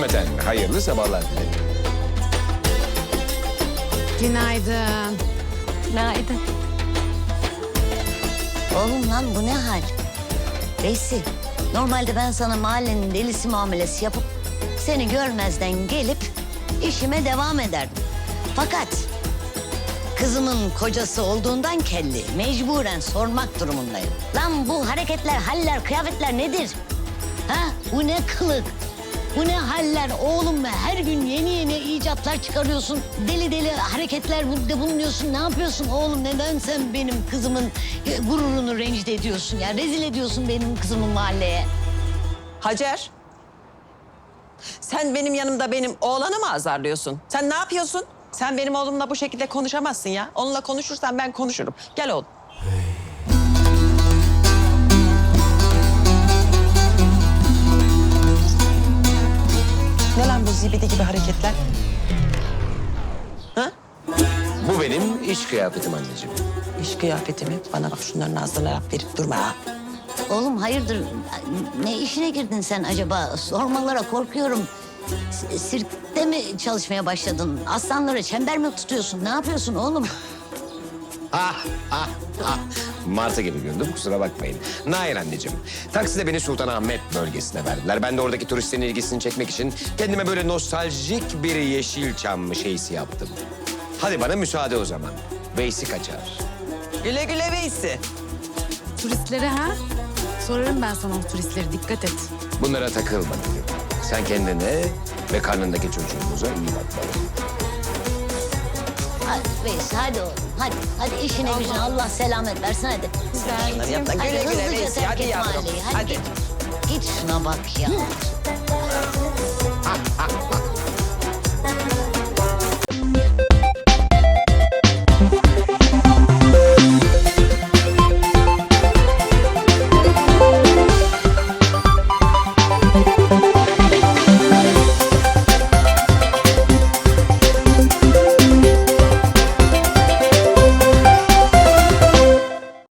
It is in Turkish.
Cümleten hayırlı sabahlar dilerim. Günaydın. Günaydın. Oğlum lan bu ne hal? Veysi, normalde ben sana mahallenin delisi muamelesi yapıp seni görmezden gelip işime devam ederdim. Fakat kızımın kocası olduğundan kelli mecburen sormak durumundayım. Lan bu hareketler, haller, kıyafetler nedir? Ha? Bu ne kılık? Bu ne haller oğlum be? Her gün yeni yeni icatlar çıkarıyorsun. Deli deli hareketler de bulunuyorsun. Ne yapıyorsun oğlum? Neden sen benim kızımın e, gururunu rencide ediyorsun ya? Rezil ediyorsun benim kızımı mahalleye. Hacer. Sen benim yanımda benim oğlanı mı azarlıyorsun? Sen ne yapıyorsun? Sen benim oğlumla bu şekilde konuşamazsın ya. Onunla konuşursan ben konuşurum. Gel oğlum. Ne zibidi gibi hareketler? Ha? Bu benim iş kıyafetim anneciğim. İş kıyafetimi bana bak şunların ağzına laf verip durma ha. Oğlum hayırdır? Ne işine girdin sen acaba? Sormalara korkuyorum. S- Sirkte mi çalışmaya başladın? Aslanlara çember mi tutuyorsun? Ne yapıyorsun oğlum? Ah ah ah. Martı gibi güldüm kusura bakmayın. Nair anneciğim, takside beni Sultanahmet bölgesine verdiler. Ben de oradaki turistlerin ilgisini çekmek için kendime böyle nostaljik bir Yeşilçam şeysi yaptım. Hadi bana müsaade o zaman. Veysi kaçar. Güle güle Veysi. Turistlere ha? Sorarım ben sana o turistleri dikkat et. Bunlara takılma dedim. Sen kendine ve karnındaki çocuğumuza iyi bakmalısın. Hadi Veys hadi oğlum. Hadi, hadi işine gücüne Allah selamet versin hadi. Şunları yap da Hadi güle güle terk Hadi yavrum. Hadi, Hadi. Git. git şuna bak ya.